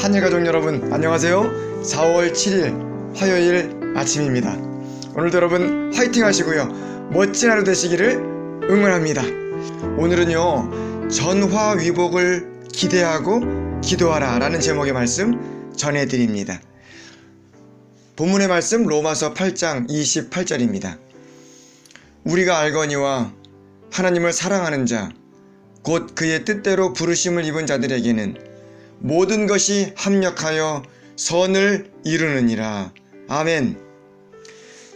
한일가족 여러분 안녕하세요. 4월 7일 화요일 아침입니다. 오늘도 여러분 화이팅 하시고요. 멋진 하루 되시기를 응원합니다. 오늘은요 전화위복을 기대하고 기도하라 라는 제목의 말씀 전해드립니다. 본문의 말씀 로마서 8장 28절입니다. 우리가 알거니와 하나님을 사랑하는 자 곧 그의 뜻대로 부르심을 입은 자들에게는 모든 것이 합력하여 선을 이루느니라. 아멘.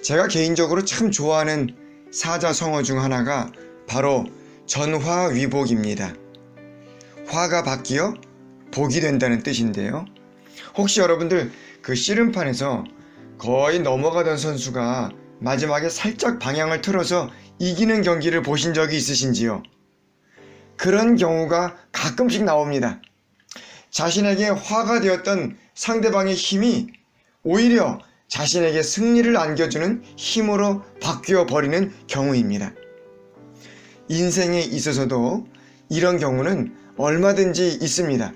제가 개인적으로 참 좋아하는 사자성어 중 하나가 바로 전화위복입니다. 화가 바뀌어 복이 된다는 뜻인데요. 혹시 여러분들 그 씨름판에서 거의 넘어가던 선수가 마지막에 살짝 방향을 틀어서 이기는 경기를 보신 적이 있으신지요? 그런 경우가 가끔씩 나옵니다. 자신에게 화가 되었던 상대방의 힘이 오히려 자신에게 승리를 안겨주는 힘으로 바뀌어 버리는 경우입니다. 인생에 있어서도 이런 경우는 얼마든지 있습니다.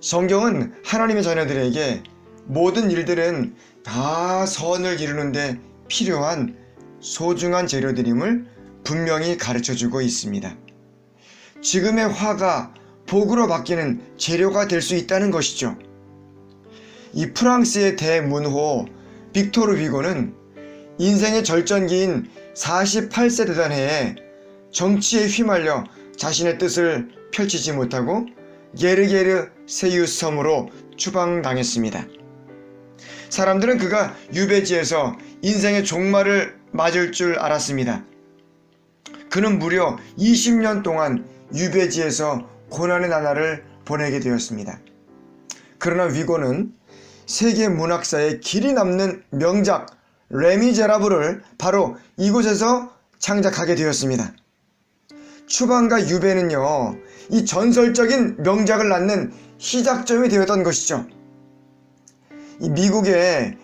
성경은 하나님의 자녀들에게 모든 일들은 다 선을 이루는데 필요한 소중한 재료들임을 분명히 가르쳐 주고 있습니다. 지금의 화가 복으로 바뀌는 재료가 될 수 있다는 것이죠. 이 프랑스의 대문호 빅토르 비고는 인생의 절전기인 48세 되던 해에 정치에 휘말려 자신의 뜻을 펼치지 못하고 게르게르 세유스 섬으로 추방당했습니다. 사람들은 그가 유배지에서 인생의 종말을 맞을 줄 알았습니다. 그는 무려 20년 동안 유배지에서 고난의 나날을 보내게 되었습니다. 그러나 위고는 세계 문학사에 길이 남는 명작 레미제라블을 바로 이곳에서 창작하게 되었습니다. 추방과 유배는요, 이 전설적인 명작을 낳는 시작점이 되었던 것이죠. 이 미국의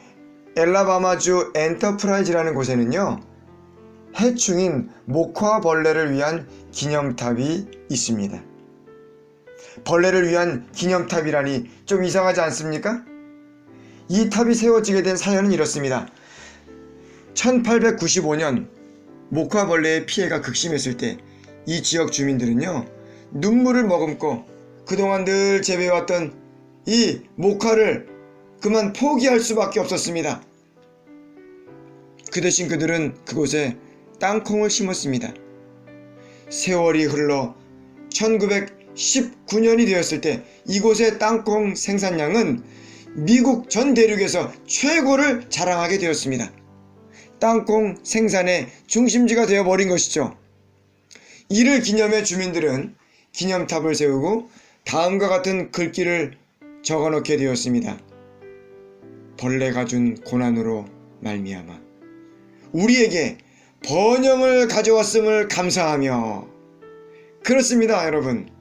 엘라바마주 엔터프라이즈라는 곳에는요, 해충인 목화 벌레를 위한 기념탑이 있습니다. 벌레를 위한 기념탑이라니 좀 이상하지 않습니까? 이 탑이 세워지게 된 사연은 이렇습니다. 1895년 목화벌레의 피해가 극심했을 때 이 지역 주민들은요 눈물을 머금고 그동안 늘 재배해왔던 이 목화를 그만 포기할 수밖에 없었습니다. 그 대신 그들은 그곳에 땅콩을 심었습니다. 세월이 흘러 1919년이 되었을 때 이곳의 땅콩 생산량은 미국 전 대륙에서 최고를 자랑하게 되었습니다. 땅콩 생산의 중심지가 되어버린 것이죠. 이를 기념해 주민들은 기념탑을 세우고 다음과 같은 글귀를 적어 놓게 되었습니다. 벌레가 준 고난으로 말미암아 우리에게 번영을 가져왔음을 감사하며 그렇습니다 여러분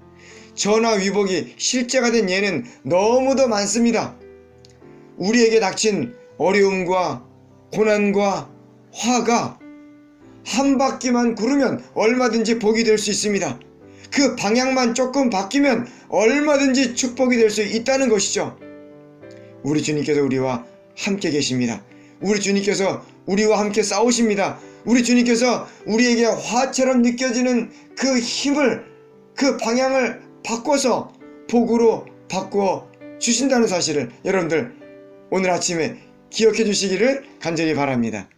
전화 위복이 실제가 된 예는 너무도 많습니다. 우리에게 닥친 어려움과 고난과 화가 한 바퀴만 구르면 얼마든지 복이 될 수 있습니다. 그 방향만 조금 바뀌면 얼마든지 축복이 될 수 있다는 것이죠. 우리 주님께서 우리와 함께 계십니다. 우리 주님께서 우리와 함께 싸우십니다. 우리 주님께서 우리에게 화처럼 느껴지는 그 힘을 그 방향을 바꿔서 복으로 바꾸어 주신다는 사실을 여러분들 오늘 아침에 기억해 주시기를 간절히 바랍니다.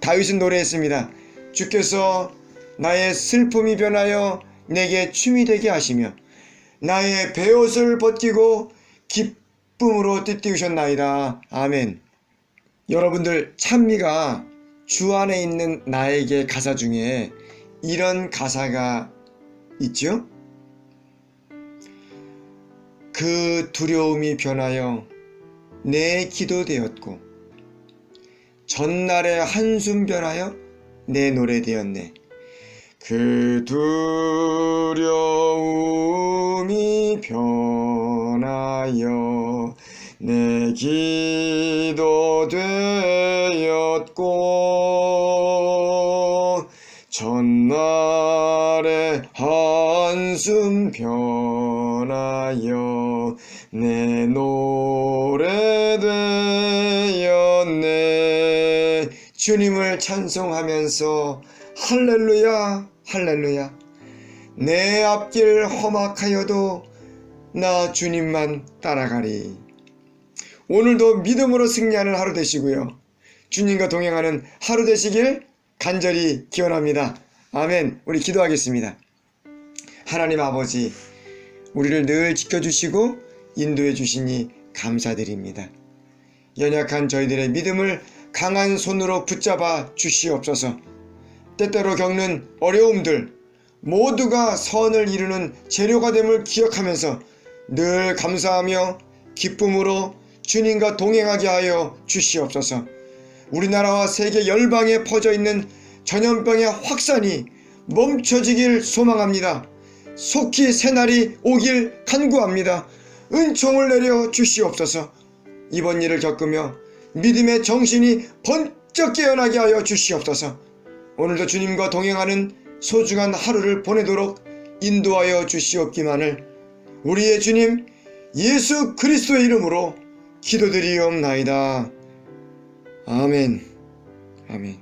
다윗은 노래했습니다. 주께서 나의 슬픔이 변하여 내게 춤이 되게 하시며 나의 베옷을 벗기고 기쁨으로 띠띠우셨나이다. 아멘. 여러분들 찬미가 주 안에 있는 나에게 가사 중에 이런 가사가 있죠? 그 두려움이 변하여 내 기도 되었고 전날의 한숨 변하여 내 노래 되었네. 그 두 전날의 한숨 변하여 내 노래 되었네. 주님을 찬송하면서 할렐루야 할렐루야. 내 앞길 험악하여도 나 주님만 따라가리. 오늘도 믿음으로 승리하는 하루 되시고요. 주님과 동행하는 하루 되시길 간절히 기원합니다 아멘 우리 기도하겠습니다 하나님 아버지 우리를 늘 지켜주시고 인도해 주시니 감사드립니다. 연약한 저희들의 믿음을 강한 손으로 붙잡아 주시옵소서. 때때로 겪는 어려움들 모두가 선을 이루는 재료가 됨을 기억하면서 늘 감사하며 기쁨으로 주님과 동행하게 하여 주시옵소서. 우리나라와 세계 열방에 퍼져 있는 전염병의 확산이 멈춰지길 소망합니다. 속히 새날이 오길 간구합니다. 은총을 내려 주시옵소서. 이번 일을 겪으며 믿음의 정신이 번쩍 깨어나게 하여 주시옵소서. 오늘도 주님과 동행하는 소중한 하루를 보내도록 인도하여 주시옵기만을 우리의 주님 예수 그리스도의 이름으로 기도드리옵나이다. 아멘. 아멘.